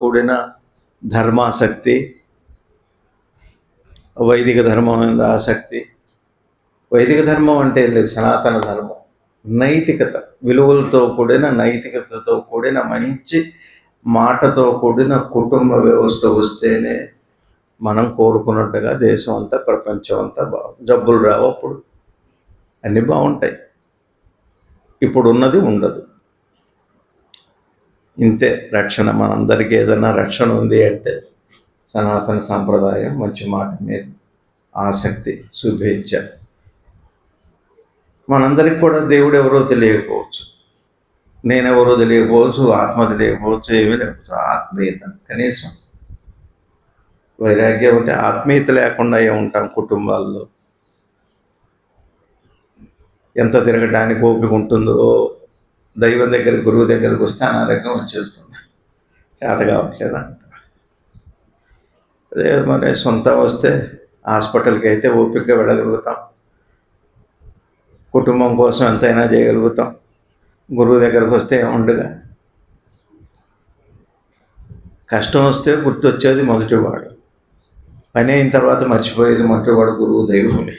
కూడిన ధర్మాసక్తి వైదిక ధర్మం మీద ఆసక్తి. వైదిక ధర్మం అంటే లేదు సనాతన ధర్మం. నైతికత. విలువలతో కూడిన నైతికతతో కూడిన మంచి మాటతో కూడిన కుటుంబ వ్యవస్థ వస్తేనే మనం కోరుకున్నట్టుగా దేశం అంతా ప్రపంచం అంతా బాగు జబ్బులు రావు అప్పుడు. అన్నీ బాగుంటాయి. ఇప్పుడు ఉన్నది ఉండదు. ఇంతే రక్షణ మనందరికీ ఏదైనా రక్షణ ఉంది అంటే సనాతన సాంప్రదాయం మంచి మాట మీద ఆసక్తి శుభేచ్ఛ మనందరికి కూడా దేవుడు ఎవరో తెలియకపోవచ్చు. నేనెవరో తెలియకపోవచ్చు ఆత్మ తెలియకపోవచ్చు ఏమీ లేకపోవచ్చు. ఆత్మీయత కనీసం. వైరాగ్యం అంటే ఆత్మీయత లేకుండా ఏ ఉంటాం కుటుంబాల్లో? ఎంత తిరగడానికి ఓపిక ఉంటుందో దైవం దగ్గర గురువు దగ్గరికి వస్తే అనారోగ్యం వచ్చేస్తుంది. చేత కావట్లేదు అంట అదే మరి సొంత వస్తే హాస్పిటల్కి అయితే ఓపికగా వెళ్ళగలుగుతాం. కుటుంబం కోసం ఎంతైనా చేయగలుగుతాం. గురువు దగ్గరకు వస్తే ఉండగా కష్టం వస్తే గుర్తొచ్చేది మొదటివాడు. పని అయిన తర్వాత మర్చిపోయేది మొదటివాడు గురువు దైవములే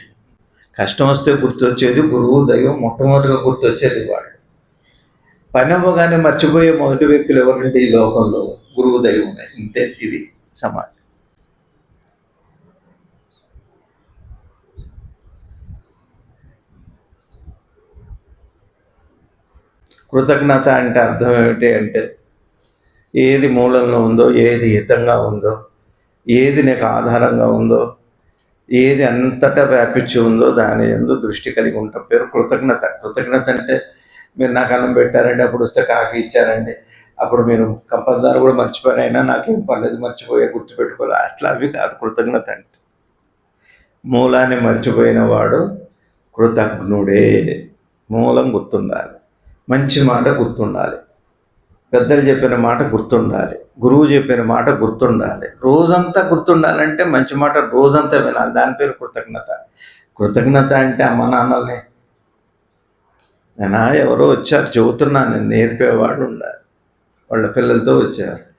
కష్టం వస్తే గుర్తొచ్చేది గురువు దైవం మొట్టమొదటిగా గుర్తొచ్చేది వాడు. పని అవ్వగానే మర్చిపోయే మొదటి వ్యక్తులు ఎవరంటే ఈ లోకంలో గురువు దైవమే ఇంతే ఇది సమాజం. కృతజ్ఞత అంటే అర్థం ఏమిటి అంటే ఏది మూలంలో ఉందో ఏది హితంగా ఉందో ఏది నీకు ఆధారంగా ఉందో ఏది అంతటా వ్యాపించి ఉందో దాని ఎందు దృష్టి కలిగి ఉంటాం. పేరు కృతజ్ఞత. కృతజ్ఞత అంటే మీరు నాకు అన్నం పెట్టారండి అప్పుడు వస్తే కాఫీ ఇచ్చారండి. అప్పుడు మీరు కంపల్దారు కూడా మర్చిపోయినైనా నాకేం పర్లేదు మర్చిపోయే గుర్తుపెట్టుకోవాలి అట్లా అవి కాదు కృతజ్ఞత అంటే మూలాన్ని మర్చిపోయిన వాడు కృతజ్ఞుడే. మూలం గుర్తుండాలి మంచి మాట గుర్తుండాలి. పెద్దలు చెప్పిన మాట గుర్తుండాలి గురువు చెప్పిన మాట గుర్తుండాలి. రోజంతా గుర్తుండాలంటే మంచి మాట రోజంతా వినాలి. దాని పేరు కృతజ్ఞత. కృతజ్ఞత అంటే అమ్మ నాన్నల్ని నా ఎవరో వచ్చారు చెబుతున్నాను నేను నేర్పేవాడు ఉండాలి. వాళ్ళ పిల్లలతో వచ్చారు.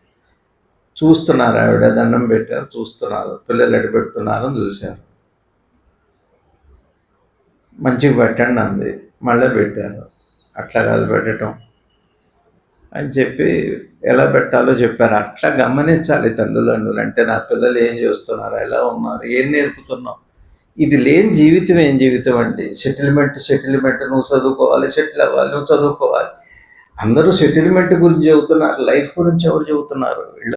చూస్తున్నారు ఆవిడ దండం పెట్టారు చూస్తున్నారు పిల్లలు ఎడ చూశారు. మంచిగా పెట్టండి అంది. మళ్ళీ పెట్టారు. అట్లా కాదు పెట్టడం అని చెప్పి ఎలా పెట్టాలో చెప్పారు. అట్లా గమనించాలి తల్లిదండ్రులు అంటే నా పిల్లలు ఏం చేస్తున్నారు? ఎలా ఉన్నారు? ఏం నేర్పుతున్నాం ఇది లేని జీవితం ఏం జీవితం అండి? సెటిల్మెంట్ సెటిల్మెంట్ నువ్వు చదువుకోవాలి సెటిల్ అవ్వాలి నువ్వు చదువుకోవాలి. అందరూ సెటిల్మెంట్ గురించి చెబుతున్నారు లైఫ్ గురించి ఎవరు చెబుతున్నారు?